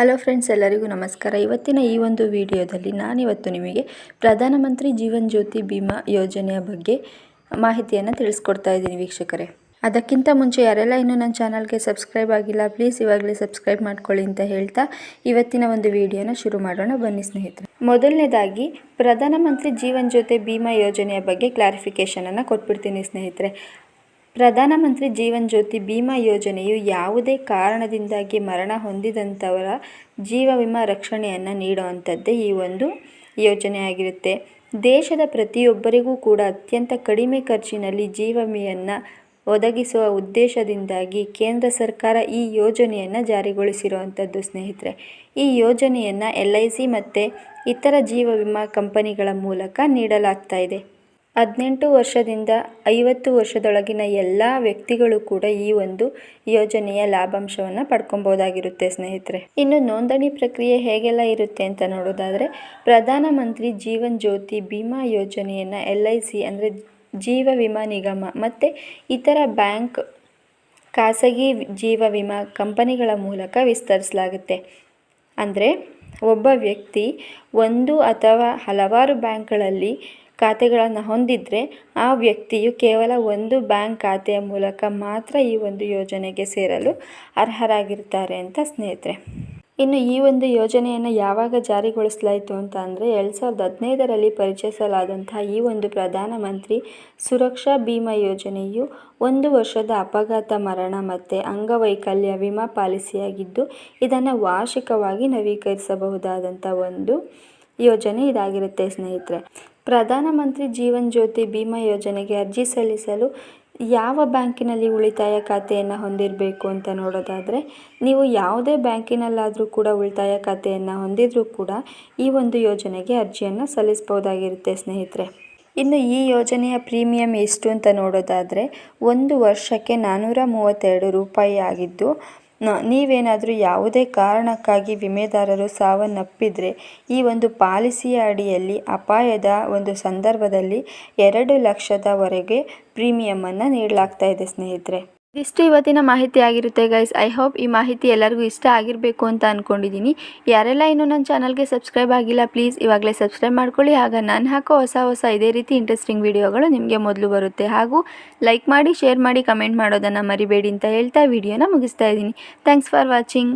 Hello friends, ಎಲ್ಲರಿಗೂ ನಮಸ್ಕಾರ. ಇವತ್ತಿನ ಈ ಒಂದು ವಿಡಿಯೋದಲ್ಲಿ ನಾನಿವತ್ತು ನಿಮಗೆ ಪ್ರಧಾನಮಂತ್ರಿ ಜೀವನ್ ಜ್ಯೋತಿ ಬಿಮಾ ಯೋಜನೆಯ ಬಗ್ಗೆ ಮಾಹಿತಿಯನ್ನು ತಿಳಿಸ್ಕೊಡ್ತಾ ಇದ್ದೀನಿ ವೀಕ್ಷಕರೇ. ಅದಕ್ಕಿಂತ ಮುಂಚೆ ಯಾರೆಲ್ಲ ಇನ್ನೂ ನನ್ನ ಚಾನಲ್ಗೆ ಸಬ್ಸ್ಕ್ರೈಬ್ ಆಗಿಲ್ಲ, ಪ್ಲೀಸ್ ಇವಾಗಲೇ ಸಬ್ಸ್ಕ್ರೈಬ್ ಮಾಡ್ಕೊಳ್ಳಿ ಅಂತ ಹೇಳ್ತಾ ಇವತ್ತಿನ ಒಂದು ವಿಡಿಯೋನ ಶುರು ಮಾಡೋಣ. ಬನ್ನಿ ಸ್ನೇಹಿತರೆ. ಮೊದಲನೇದಾಗಿ, ಪ್ರಧಾನಮಂತ್ರಿ ಜೀವನ್ ಜ್ಯೋತಿ ಬಿಮಾ ಯೋಜನೆಯ ಬಗ್ಗೆ ಕ್ಲಾರಿಫಿಕೇಷನನ್ನು ಕೊಟ್ಬಿಡ್ತೀನಿ ಸ್ನೇಹಿತರೆ. ಪ್ರಧಾನಮಂತ್ರಿ ಜೀವನ್ ಜ್ಯೋತಿ ಬಿಮಾ ಯೋಜನೆಯು ಯಾವುದೇ ಕಾರಣದಿಂದಾಗಿ ಮರಣ ಹೊಂದಿದಂಥವರ ಜೀವ ವಿಮಾ ರಕ್ಷಣೆಯನ್ನು ನೀಡುವಂಥದ್ದೇ ಈ ಒಂದು ಯೋಜನೆಯಾಗಿರುತ್ತೆ. ದೇಶದ ಪ್ರತಿಯೊಬ್ಬರಿಗೂ ಕೂಡ ಅತ್ಯಂತ ಕಡಿಮೆ ಖರ್ಚಿನಲ್ಲಿ ಜೀವ ವಿಮೆಯನ್ನು ಒದಗಿಸುವ ಉದ್ದೇಶದಿಂದಾಗಿ ಕೇಂದ್ರ ಸರ್ಕಾರ ಈ ಯೋಜನೆಯನ್ನು ಜಾರಿಗೊಳಿಸಿರುವಂಥದ್ದು ಸ್ನೇಹಿತರೆ. ಈ ಯೋಜನೆಯನ್ನು ಎಲ್ ಐ ಸಿ ಮತ್ತು ಇತರ ಜೀವ ವಿಮಾ ಕಂಪನಿಗಳ ಮೂಲಕ ನೀಡಲಾಗ್ತಾ ಇದೆ. ಹದಿನೆಂಟು ವರ್ಷದಿಂದ ಐವತ್ತು ವರ್ಷದೊಳಗಿನ ಎಲ್ಲ ವ್ಯಕ್ತಿಗಳು ಕೂಡ ಈ ಒಂದು ಯೋಜನೆಯ ಲಾಭಾಂಶವನ್ನು ಪಡ್ಕೊಬೋದಾಗಿರುತ್ತೆ ಸ್ನೇಹಿತರೆ. ಇನ್ನು ನೋಂದಣಿ ಪ್ರಕ್ರಿಯೆ ಹೇಗೆಲ್ಲ ಇರುತ್ತೆ ಅಂತ ನೋಡೋದಾದರೆ ಪ್ರಧಾನಮಂತ್ರಿ ಜೀವನ್ ಜ್ಯೋತಿ ಬಿಮಾ ಯೋಜನೆಯನ್ನು ಎಲ್ ಐ ಸಿ ಅಂದರೆ ಜೀವ ವಿಮಾ ನಿಗಮ ಮತ್ತು ಇತರ ಬ್ಯಾಂಕ್, ಖಾಸಗಿ ಜೀವ ವಿಮಾ ಕಂಪನಿಗಳ ಮೂಲಕ ವಿಸ್ತರಿಸಲಾಗುತ್ತೆ. ಅಂದರೆ ಒಬ್ಬ ವ್ಯಕ್ತಿ ಒಂದು ಅಥವಾ ಹಲವಾರು ಬ್ಯಾಂಕ್ಗಳಲ್ಲಿ ಖಾತೆಗಳನ್ನು ಹೊಂದಿದ್ರೆ ಆ ವ್ಯಕ್ತಿಯು ಕೇವಲ ಒಂದು ಬ್ಯಾಂಕ್ ಖಾತೆಯ ಮೂಲಕ ಮಾತ್ರ ಈ ಒಂದು ಯೋಜನೆಗೆ ಸೇರಲು ಅರ್ಹರಾಗಿರ್ತಾರೆ ಅಂತ ಸ್ನೇಹಿತರೆ. ಇನ್ನು ಈ ಒಂದು ಯೋಜನೆಯನ್ನು ಯಾವಾಗ ಜಾರಿಗೊಳಿಸಲಾಯಿತು ಅಂತ ಅಂದರೆ ಎರಡು ಸಾವಿರದ ಹದಿನೈದರಲ್ಲಿ ಪರಿಚಯಿಸಲಾದಂತಹ ಈ ಒಂದು ಪ್ರಧಾನಮಂತ್ರಿ ಸುರಕ್ಷಾ ಬಿಮಾ ಯೋಜನೆಯು ಒಂದು ವರ್ಷದ ಅಪಘಾತ ಮರಣ ಮತ್ತು ಅಂಗವೈಕಲ್ಯ ವಿಮಾ ಪಾಲಿಸಿಯಾಗಿದ್ದು, ಇದನ್ನು ವಾರ್ಷಿಕವಾಗಿ ನವೀಕರಿಸಬಹುದಾದಂಥ ಒಂದು ಯೋಜನೆ ಇದಾಗಿರುತ್ತೆ ಸ್ನೇಹಿತರೆ. ಪ್ರಧಾನಮಂತ್ರಿ ಜೀವನ್ ಜ್ಯೋತಿ ಬಿಮಾ ಯೋಜನೆಗೆ ಅರ್ಜಿ ಸಲ್ಲಿಸಲು ಯಾವ ಬ್ಯಾಂಕಿನಲ್ಲಿ ಉಳಿತಾಯ ಖಾತೆಯನ್ನು ಹೊಂದಿರಬೇಕು ಅಂತ ನೋಡೋದಾದರೆ, ನೀವು ಯಾವುದೇ ಬ್ಯಾಂಕಿನಲ್ಲಾದರೂ ಕೂಡ ಉಳಿತಾಯ ಖಾತೆಯನ್ನು ಹೊಂದಿದ್ರೂ ಕೂಡ ಈ ಒಂದು ಯೋಜನೆಗೆ ಅರ್ಜಿಯನ್ನು ಸಲ್ಲಿಸ್ಬೋದಾಗಿರುತ್ತೆ ಸ್ನೇಹಿತರೆ. ಇನ್ನು ಈ ಯೋಜನೆಯ ಪ್ರೀಮಿಯಂ ಎಷ್ಟು ಅಂತ ನೋಡೋದಾದರೆ, ಒಂದು ವರ್ಷಕ್ಕೆ ನಾನ್ನೂರ ಮೂವತ್ತೆರಡು ರೂಪಾಯಿ ಆಗಿದ್ದು ನೀವೇನಾದರೂ ಯಾವುದೇ ಕಾರಣಕ್ಕಾಗಿ ವಿಮೆದಾರರು ಸಾವನ್ನಪ್ಪಿದರೆ ಈ ಒಂದು ಪಾಲಿಸಿಯ ಅಡಿಯಲ್ಲಿ ಅಪಾಯದ ಒಂದು ಸಂದರ್ಭದಲ್ಲಿ ಎರಡು ಲಕ್ಷದವರೆಗೆ ಪ್ರೀಮಿಯಮನ್ನು ನೀಡಲಾಗ್ತಾ ಇದೆ ಸ್ನೇಹಿತರೆ. ಇದಿಷ್ಟು ಇವತ್ತಿನ ಮಾಹಿತಿ ಆಗಿರುತ್ತೆ ಗೈಸ್ ಐ ಹೋಪ್ ಈ ಮಾಹಿತಿ ಎಲ್ಲರಿಗೂ ಇಷ್ಟ ಆಗಿರಬೇಕು ಅಂತ ಅಂದ್ಕೊಂಡಿದ್ದೀನಿ ಯಾರೆಲ್ಲ ಇನ್ನೂ ನನ್ನ ಚಾನಲ್ಗೆ ಸಬ್ಸ್ಕ್ರೈಬ್ ಆಗಿಲ್ಲ ಪ್ಲೀಸ್ ಇವಾಗಲೇ ಸಬ್ಸ್ಕ್ರೈಬ್ ಮಾಡ್ಕೊಳ್ಳಿ. ಆಗ ನಾನು ಹಾಕೋ ಹೊಸ ಹೊಸ ಇದೇ ರೀತಿ ಇಂಟ್ರೆಸ್ಟಿಂಗ್ ವಿಡಿಯೋಗಳು ನಿಮಗೆ ಮೊದಲು ಬರುತ್ತೆ. ಹಾಗೂ ಲೈಕ್ ಮಾಡಿ ಶೇರ್ ಮಾಡಿ ಕಮೆಂಟ್ ಮಾಡೋದನ್ನು ಮರಿಬೇಡಿ ಅಂತ ಹೇಳ್ತಾ ವಿಡಿಯೋನ ಮುಗಿಸ್ತಾ ಇದ್ದೀನಿ ಥ್ಯಾಂಕ್ಸ್ ಫಾರ್ ವಾಚಿಂಗ್